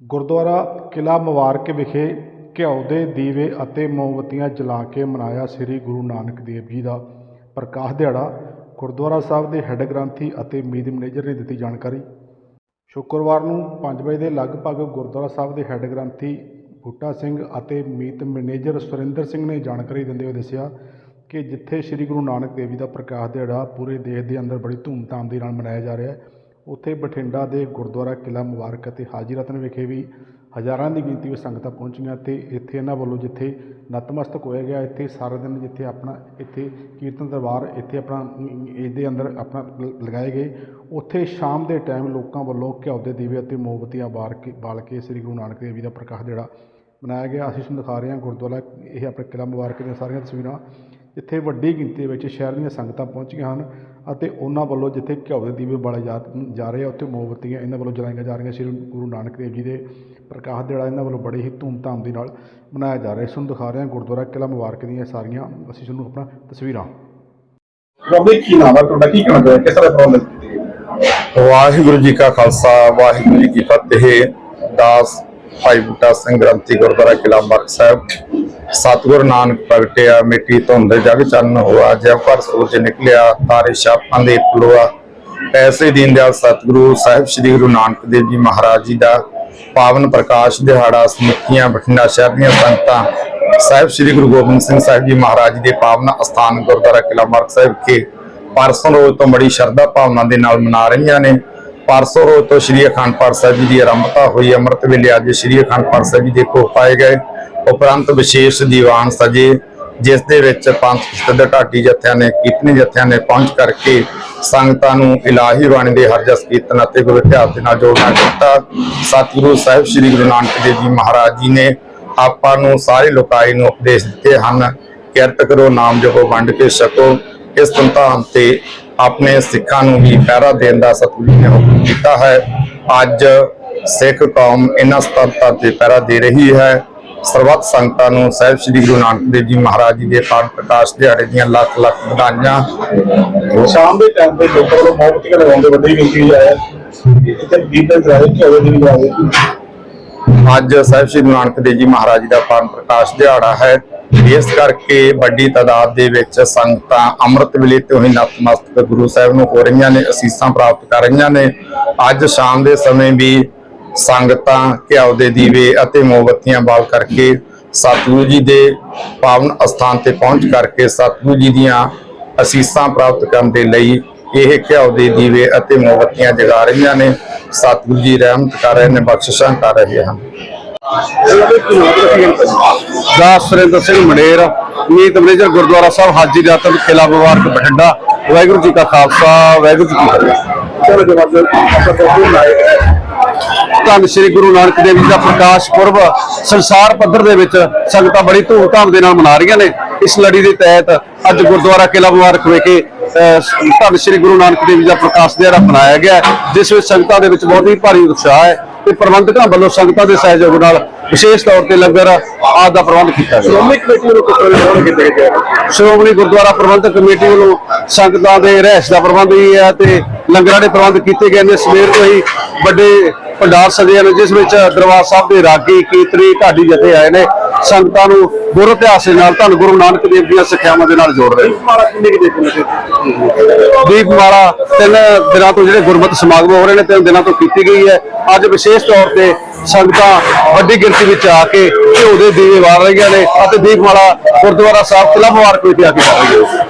ਗੁਰਦੁਆਰਾ ਕਿਲ੍ਹਾ ਮੁਬਾਰਕ ਵਿਖੇ ਘਿਓ ਦੇ ਦੀਵੇ ਅਤੇ ਮੋਮਬੱਤੀਆਂ ਜਲਾ ਕੇ ਮਨਾਇਆ ਸ੍ਰੀ ਗੁਰੂ ਨਾਨਕ ਦੇਵ ਜੀ ਦਾ ਪ੍ਰਕਾਸ਼ ਦਿਹਾੜਾ, ਗੁਰਦੁਆਰਾ ਸਾਹਿਬ ਦੇ ਹੈੱਡ ਗ੍ਰੰਥੀ ਅਤੇ ਮੀਤ ਮੈਨੇਜਰ ਨੇ ਦਿੱਤੀ ਜਾਣਕਾਰੀ। ਸ਼ੁੱਕਰਵਾਰ ਨੂੰ 5 ਵਜੇ ਦੇ ਲਗਭਗ ਗੁਰਦੁਆਰਾ ਸਾਹਿਬ ਦੇ ਹੈੱਡ ਗ੍ਰੰਥੀ ਬੂਟਾ ਸਿੰਘ ਅਤੇ ਮੀਤ ਮੈਨੇਜਰ ਸੁਰਿੰਦਰ ਸਿੰਘ ਨੇ ਜਾਣਕਾਰੀ ਦਿੰਦੇ ਹੋਏ ਦੱਸਿਆ ਕਿ ਜਿੱਥੇ ਸ੍ਰੀ ਗੁਰੂ ਨਾਨਕ ਦੇਵ ਜੀ ਦਾ ਪ੍ਰਕਾਸ਼ ਦਿਹਾੜਾ ਪੂਰੇ ਦੇਸ਼ ਦੇ ਅੰਦਰ ਬੜੀ ਧੂਮਧਾਮ ਦੇ ਨਾਲ ਮਨਾਇਆ ਜਾ ਰਿਹਾ ਹੈ ਉੱਥੇ ਬਠਿੰਡਾ ਦੇ ਗੁਰਦੁਆਰਾ ਕਿਲ੍ਹਾ ਮੁਬਾਰਕ ਅਤੇ ਹਾਜੀ ਰਤਨ ਵਿਖੇ ਵੀ ਹਜ਼ਾਰਾਂ ਦੀ ਗਿਣਤੀ ਵਿੱਚ ਸੰਗਤਾਂ ਪਹੁੰਚੀਆਂ ਤੇ ਇੱਥੇ ਇਹਨਾਂ ਵੱਲੋਂ ਜਿੱਥੇ ਨਤਮਸਤਕ ਹੋਇਆ ਗਿਆ, ਇੱਥੇ ਸਾਰਾ ਦਿਨ ਜਿੱਥੇ ਆਪਣਾ ਇੱਥੇ ਕੀਰਤਨ ਦਰਬਾਰ ਇੱਥੇ ਆਪਣਾ ਇਹਦੇ ਅੰਦਰ ਆਪਣਾ ਲ- ਲਗਾਏ ਗਏ, ਉੱਥੇ ਸ਼ਾਮ ਦੇ ਟਾਈਮ ਲੋਕਾਂ ਵੱਲੋਂ ਘਿਓ ਦੇ ਦੀਵੇ ਅਤੇ ਮੋਮਬੱਤੀਆਂ ਬਾਰ ਕੇ ਬਾਲ ਕੇ ਸ੍ਰੀ ਗੁਰੂ ਨਾਨਕ ਦੇਵ ਜੀ ਦਾ ਪ੍ਰਕਾਸ਼ ਜਿਹੜਾ ਮਨਾਇਆ ਗਿਆ। ਅਸੀਂ ਤੁਹਾਨੂੰ ਦਿਖਾ ਰਹੇ ਹਾਂ ਗੁਰਦੁਆਰਾ, ਇਹ ਆਪਣੇ ਕਿਲ੍ਹਾ ਮੁਬਾਰਕ ਦੀਆਂ ਸਾਰੀਆਂ ਤਸਵੀਰਾਂ। ਜਿੱਥੇ ਵੱਡੀ ਗਿਣਤੀ ਵਿੱਚ ਸ਼ਹਿਰ ਦੀਆਂ ਸੰਗਤਾਂ ਪਹੁੰਚੀਆਂ ਹਨ ਅਤੇ ਉਹਨਾਂ ਵੱਲੋਂ ਜਿੱਥੇ ਘਿਓ ਦੇ ਦੀਵੇ ਬਾਲੇ ਜਾ ਜਾ ਰਹੇ ਆ ਉੱਥੇ ਮੋਮਬੱਤੀਆਂ ਇਹਨਾਂ ਵੱਲੋਂ ਜਲਾਈਆਂ ਜਾ ਰਹੀਆਂ। ਸ੍ਰੀ ਗੁਰੂ ਨਾਨਕ ਦੇਵ ਜੀ ਦੇ ਪ੍ਰਕਾਸ਼ ਦਿਹਾੜਾ ਇਹਨਾਂ ਵੱਲੋਂ ਬੜੇ ਹੀ ਧੂਮਧਾਮ ਦੇ ਨਾਲ ਮਨਾਇਆ ਜਾ ਰਿਹਾ। ਇਸ ਨੂੰ ਦਿਖਾ ਰਹੇ ਹਾਂ ਗੁਰਦੁਆਰਾ ਕਿਲ੍ਹਾ ਮੁਬਾਰਕ ਦੀਆਂ ਸਾਰੀਆਂ। ਅਸੀਂ ਤੁਹਾਨੂੰ ਆਪਣਾ ਤਸਵੀਰਾਂ। ਬਾਬੇ ਕੀ ਨਾਮ ਹੈ ਤੁਹਾਡਾ? ਕੀ ਕਹਿਣਾ ਕਿਸ ਤਰ੍ਹਾਂ ਪ੍ਰਬੰਧ ਕੀਤੇ ਵਾਹਿਗੁਰੂ ਜੀ ਕਾ ਖਾਲਸਾ ਵਾਹਿਗੁਰੂ ਜੀ ਕੀ ਫਤਿਹ। ਦਾਸ ਭਾਈ ਬੂਟਾ ਸਿੰਘ ਗ੍ਰੰਥੀ ਗੁਰਦੁਆਰਾ ਕਿਲ੍ਹਾ ਮੁਬਾਰਕ ਸਾਹਿਬ। ਸਤਿਗੁਰ ਨਾਨਕ ਪ੍ਰਗਟਿਆ ਮਿੱਟੀ ਧੁੰਦ ਜਗ ਚੰਨ ਹੋਆ ਜਬ ਪਰ ਸੂਰਜ ਨਿਕਲਿਆ, ਤਾਰੇ ਛਾਪਾਂ ਦੇ ਪਲੋਆ ਐਸੇ ਦੀਨ ਦਿਆਲ ਸਤਿਗੁਰੂ ਸਾਹਿਬ ਸ੍ਰੀ ਗੁਰੂ ਨਾਨਕ ਦੇਵ ਜੀ ਮਹਾਰਾਜ ਜੀ ਦਾ ਪਾਵਨ ਪ੍ਰਕਾਸ਼, ਦਿਹਾੜਾ ਸਮਿਤੀਆਂ ਬਠਿੰਡਾ ਸ਼ਹਿਰ ਦੀਆਂ ਸੰਗਤਾਂ, ਸਾਹਿਬ ਸ੍ਰੀ ਗੁਰੂ ਗੋਬਿੰਦ ਸਿੰਘ ਸਾਹਿਬ ਜੀ ਮਹਾਰਾਜ ਜੀ ਦੇ ਪਾਵਨ ਅਸਥਾਨ ਗੁਰਦੁਆਰਾ ਕਿਲਾ ਮਾਰਗ ਸਾਹਿਬ ਵਿਖੇ ਪਰਸੋਂ ਰੋਜ਼ ਤੋਂ ਬੜੀ ਸ਼ਰਧਾ ਭਾਵਨਾ ਦੇ ਨਾਲ ਮਨਾ ਰਹੀਆਂ ਨੇ। ਪਰਸੋਂ ਰੋਜ਼ ਤੋਂ ਸ੍ਰੀ ਅਖੰਡ ਪਾਠ ਸਾਹਿਬ ਜੀ ਦੀ ਆਰੰਭਤਾ ਹੋਈ, ਅੰਮ੍ਰਿਤ ਵੇਲੇ ਅੱਜ ਸ੍ਰੀ ਅਖੰਡ ਪਾਠ ਸਾਹਿਬ ਜੀ ਦੇ ਭੋਗ ਪਾਏ ਗਏ। ਉਪਰੰਤ ਵਿਸ਼ੇਸ਼ ਦੀਵਾਨ ਸਜੇ, ਜਿਸ ਦੇ ਵਿੱਚ ਪੰਥ ਸਿੱਧ ਢਾਡੀ ਜਥਿਆਂ ਨੇ ਕੀਰਤਨੀ ਜਥਿਆਂ ਨੇ ਪਹੁੰਚ ਕਰਕੇ ਸੰਗਤਾਂ ਨੂੰ ਇਲਾਹੀ ਬਾਣੀ ਦੇ ਹਰ ਜਸ ਕੀਰਤਨ ਅਤੇ ਗੁਰੂ ਇਤਿਹਾਸ ਦੇ ਨਾਲ ਜੋੜਨਾ ਕੀਤਾ। ਸਤਿਗੁਰੂ ਸਾਹਿਬ ਸ੍ਰੀ ਗੁਰੂ ਨਾਨਕ ਦੇਵ ਜੀ ਮਹਾਰਾਜ ਜੀ ਨੇ ਆਪਾਂ ਨੂੰ ਸਾਰੇ ਲੋਕਾਈ ਨੂੰ ਉਪਦੇਸ਼ ਦਿੱਤੇ ਹਨ ਕਿਰਤ ਕਰੋ, ਨਾਮ ਜਪੋ, ਵੰਡ ਕੇ ਛਕੋ। ਇਸ ਸੰਤਾਨ ਤੇ ਆਪਣੇ ਸਿੱਖਾਂ ਨੂੰ ਵੀ ਪਹਿਰਾ ਦੇਣ ਦਾ ਸਤਿਗੁਰੂ ਨੇ ਹੁਕਮ ਕੀਤਾ ਹੈ। ਅੱਜ ਸਿੱਖ ਕੌਮ ਇਹਨਾਂ ਸਤੰਤਾਂ ਤੇ ਪਹਿਰਾ ਦੇ ਰਹੀ ਹੈ। ਸਰਬੱਤ ਸੰਗਤਾਂ ਨੂੰ ਸਾਹਿਬ ਸ੍ਰੀ ਗੁਰੂ ਨਾਨਕ ਦੇਵ ਜੀ ਮਹਾਰਾਜ ਜੀ ਦੇ ਪਾਵਨ ਪ੍ਰਕਾਸ਼ ਦਿਹਾੜੇ ਦੀਆਂ ਲੱਖ ਲੱਖ ਵਧਾਈਆਂ। ਸ਼ਾਮ ਦੇ ਟਾਈਮ ਤੇ ਲੋਕਾਂ ਵੱਲੋਂ ਮੋਮਬੱਤੀਆਂ ਲਗਾਉਣ ਦੇ ਵੱਡੀ ਗਿਣਤੀ ਆਇਆ ਇੱਥੇ ਦੇ ਅੱਜ ਸਾਹਿਬ ਸ੍ਰੀ ਗੁਰੂ ਨਾਨਕ ਦੇਵ ਜੀ ਮਹਾਰਾਜ ਜੀ ਦਾ ਪਾਵਨ ਪ੍ਰਕਾਸ਼ ਦਿਹਾੜਾ ਹੈ। ਇਸ ਕਰਕੇ ਵੱਡੀ ਤਾਦਾਦ ਦੇ ਵਿੱਚ ਸੰਗਤਾਂ ਅੰਮ੍ਰਿਤ ਵੇਲੇ ਤੋਂ ਹੀ ਨਤਮਸਤਕ ਗੁਰੂ ਸਾਹਿਬ ਨੂੰ ਹੋ ਰਹੀਆਂ ਨੇ ਅਸੀਸਾਂ ਪ੍ਰਾਪਤ ਕਰ ਰਹੀਆਂ ਨੇ। ਅੱਜ ਸ਼ਾਮ ਦੇ ਸਮੇਂ ਵੀ ਸੰਗਤਾਂ, ਘਿਓ ਦੇ ਦੀਵੇ ਅਤੇ ਮੋਮਬੱਤੀਆਂ ਬਾਲ ਕਰਕੇ ਸਤਿਗੁਰੂ ਜੀ ਦੇ ਪਾਵਨ ਅਸਥਾਨ ਤੇ ਪਹੁੰਚ ਕਰਕੇ ਸਤਿਗੁਰੂ ਜੀ ਦੀਆਂ ਅਸੀਸਾਂ ਪ੍ਰਾਪਤ ਕਰਨ ਦੇ ਲਈ ਇਹ ਘਿਓ ਦੇ ਦੀਵੇ ਅਤੇ ਮੋਮਬੱਤੀਆਂ ਜਗਾ ਰਹੀਆਂ ਨੇ। ਸਤਿਗੁਰੂ ਜੀ ਰਹਿਮਤ ਕਰ ਰਹੇ ਨੇ, ਬਖਸ਼ਿਸ਼ਾਂ ਕਰ ਰਹੇ ਹਨ। ਦਾਸ ਸੁਰਿੰਦਰ ਸਿੰਘ ਮੰਡੇਰ, ਮੀਤ ਮੈਨੇਜਰ ਗੁਰਦੁਆਰਾ ਸਾਹਿਬ, ਹਾਜੀ ਰਤਨ ਕਿਲਾ ਮੁਬਾਰਕ, ਬਠਿੰਡਾ। ਵਾਹਿਗੁਰੂ ਜੀ ਕਾ ਖਾਲਸਾ, ਵਾਹਿਗੁਰੂ ਜੀ ਕੀ ਫਤਿਹ। ਚਲੋ ਜਵਾਬ ਆਪਣਾ ਪ੍ਰੋਗਰਾਮ ਲਾਏ ਧੰਨ ਸ੍ਰੀ ਗੁਰੂ ਨਾਨਕ ਦੇਵ ਜੀ ਦਾ ਪ੍ਰਕਾਸ਼ ਪੁਰਬ ਸੰਸਾਰ ਪੱਧਰ ਦੇ ਵਿੱਚ ਸੰਗਤਾਂ ਬੜੀ ਧੂਮਧਾਮ ਦੇ ਨਾਲ ਮਨਾ ਰਹੀਆਂ ਨੇ। ਇਸ ਲੜੀ ਦੇ ਤਹਿਤ ਅੱਜ ਗੁਰਦੁਆਰਾ ਕਿਲਾ ਮੁਬਾਰਕ ਵਿਖੇ ਧੰਨ ਸ੍ਰੀ ਗੁਰੂ ਨਾਨਕ ਦੇਵ ਜੀ ਦਾ ਪ੍ਰਕਾਸ਼ ਦਿਹਾੜਾ ਮਨਾਇਆ ਗਿਆ ਹੈ, ਜਿਸ ਵਿੱਚ ਸੰਗਤਾਂ ਦੇ ਵਿੱਚ ਬਹੁਤ ਹੀ ਭਾਰੀ ਉਤਸ਼ਾਹ ਹੈ ਤੇ ਪ੍ਰਬੰਧਕਾਂ ਵੱਲੋਂ ਸੰਗਤਾਂ ਦੇ ਸਹਿਯੋਗ ਨਾਲ ਵਿਸ਼ੇਸ਼ ਤੌਰ ਤੇ ਲੰਗਰ ਆਦਿ ਦਾ ਪ੍ਰਬੰਧ ਕੀਤਾ ਗਿਆ। ਸ਼੍ਰੋਮਣੀ ਕਮੇਟੀ ਵੱਲੋਂ ਕਿਸ ਤਰ੍ਹਾਂ ਕੀਤੇ ਗਏ ਹੈ ਸ਼੍ਰੋਮਣੀ ਗੁਰਦੁਆਰਾ ਪ੍ਰਬੰਧਕ ਕਮੇਟੀ ਵੱਲੋਂ ਸੰਗਤਾਂ ਦੇ ਰਹਿਸ਼ ਦਾ ਪ੍ਰਬੰਧ ਵੀ ਹੈ ਤੇ ਲੰਗਰਾਂ ਦੇ ਪ੍ਰਬੰਧ ਕੀਤੇ ਗਏ ਨੇ। ਸਵੇਰ ਤੋਂ ਹੀ ਵੱਡੇ ਭੰਡਾਰ ਸਜੇ ਨੇ ਜਿਸ ਵਿੱਚ ਦਰਬਾਰ ਸਾਹਿਬ ਦੇ ਰਾਗੀ ਕੀਰਤਨੀ ਢਾਡੀ ਜਥੇ ਆਏ ਨੇ ਸੰਗਤਾਂ ਨੂੰ ਗੁਰੂ ਇਤਿਹਾਸ ਦੇ ਨਾਲ ਧੰਨ ਗੁਰੂ ਨਾਨਕ ਦੇਵ ਦੀਆਂ ਸਿੱਖਿਆਵਾਂ ਦੇ ਨਾਲ ਜੋੜ ਰਹੇ ਦੇਖੋ ਦੀਪਮਾਲਾ ਤਿੰਨ ਦਿਨਾਂ ਤੋਂ ਜਿਹੜੇ ਗੁਰਮਤਿ ਸਮਾਗਮ ਹੋ ਰਹੇ ਨੇ ਤਿੰਨ ਦਿਨਾਂ ਤੋਂ ਕੀਤੀ ਗਈ ਹੈ। ਅੱਜ ਵਿਸ਼ੇਸ਼ ਤੌਰ ਤੇ ਸੰਗਤਾਂ ਵੱਡੀ ਗਿਣਤੀ ਵਿੱਚ ਆ ਕੇ ਘਿਓ ਦੇ ਦੀਵੇ ਬਾਲ ਰਹੀਆਂ ਨੇ ਅਤੇ ਦੀਪਮਾਲਾ ਗੁਰਦੁਆਰਾ ਸਾਹਿਬ ਕਿਲ੍ਹਾ ਮੁਬਾਰਕ ਵਿਖੇ ਆ ਕੇ ਕਰ ਰਹੀਆਂ ਨੇ।